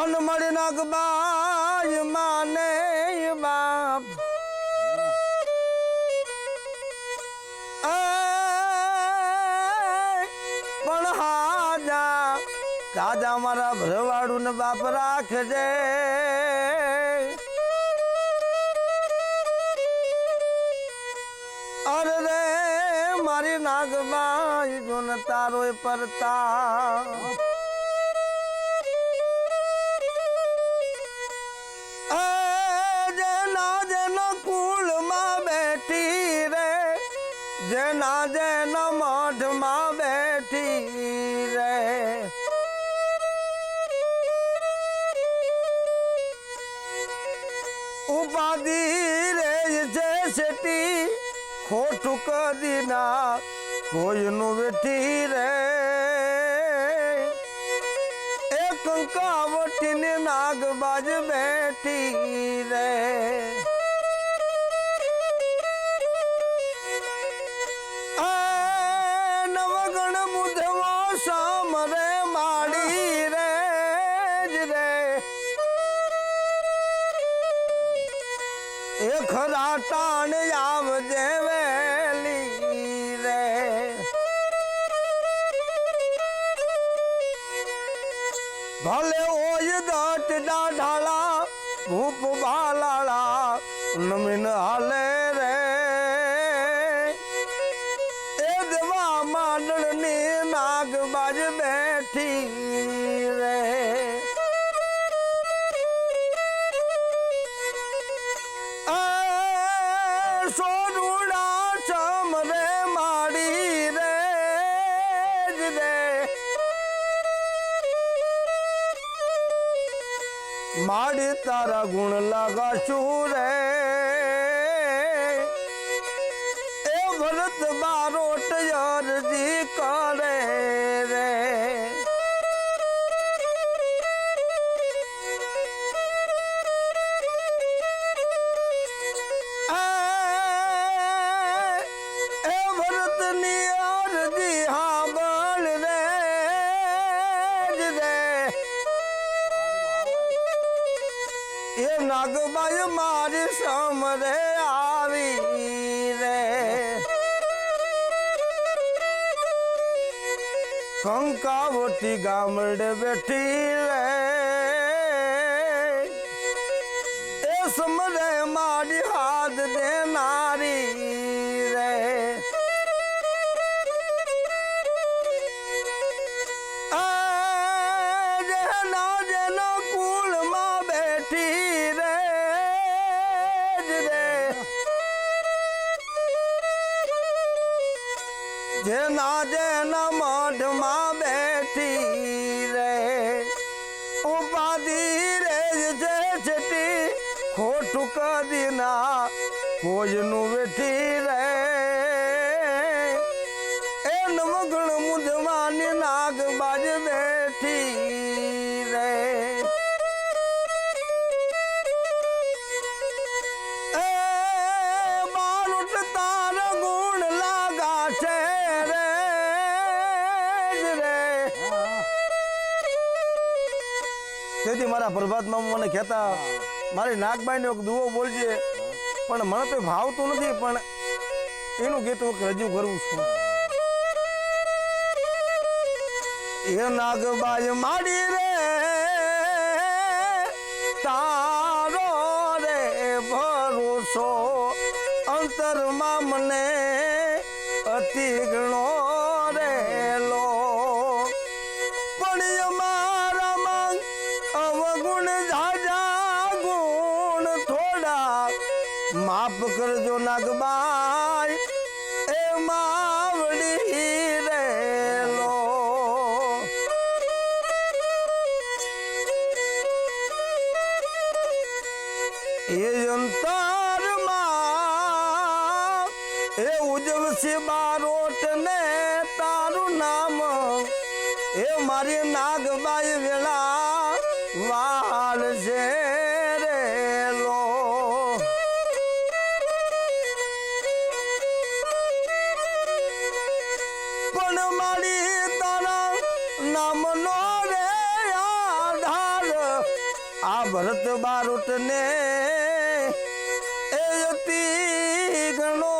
અનમળી નાગબાજ માને બાપ. પણ હાજા કાજા મારા ભરવાડું ને બાપ રાખજે. અરે રે, મારી નાગબાઈ જો ને તારો પરતા. જેના જેના મઠમાં બેઠી રે. ઉપાધિ રે છે સેટી ખોટું કદી ના કોઈનું વેઠી રે. એક કંકાવટીની નાગબાજ બેઠી રે. નવગણ મુધવા સામરે માડી રે જ રે. એ ખરા ટાણ આવજે વેલી રે. ભલે ઓય દટ ડાઢાળા ભૂપ બાલાળા, નમીન હાલે રે એ દેવા માંડળની નાગબાજ બેઠી રે સોનુડા ચમરે માડી રે રે. માડી તારા ગુણ લગાશું રે. કરે રે. નાગબાઈ મારી સમરે આવી. કંકાવટી ગામડે બેઠી રે. એ સમરે મારી હાથ દેનારી રે. બેઠી રે જ રે. રે જે છટી ખોટું કદી ના કોઈનું વેઠી રે. એ નવગણ નાગ બાજ બેઠી. તેથી મારા પ્રભાતમાં મને કહેતા, મારી નાગબાઈને એક દુવો બોલજે. પણ મને તો ભાવતું નથી, પણ એનું ગીત હું રજૂ કરું છું. એ નાગબાઈ માડી રે, તારો રે ભરોસો અંતરમાં મને અતિ ઘણો ઝાઝા ગુણ થોડા, માફ કરજો નાગબાઈ, એ માવડી રેલો એ અંતરમાં એ ઉજવશે બારોટ ને તારું નામ. એ મારી નાગબાઈ વેળા વાળ છે રેલો પણ મારી તારા નામનો રે આધાર. આ ભરત બારોટ ને એ અતિ ઘણો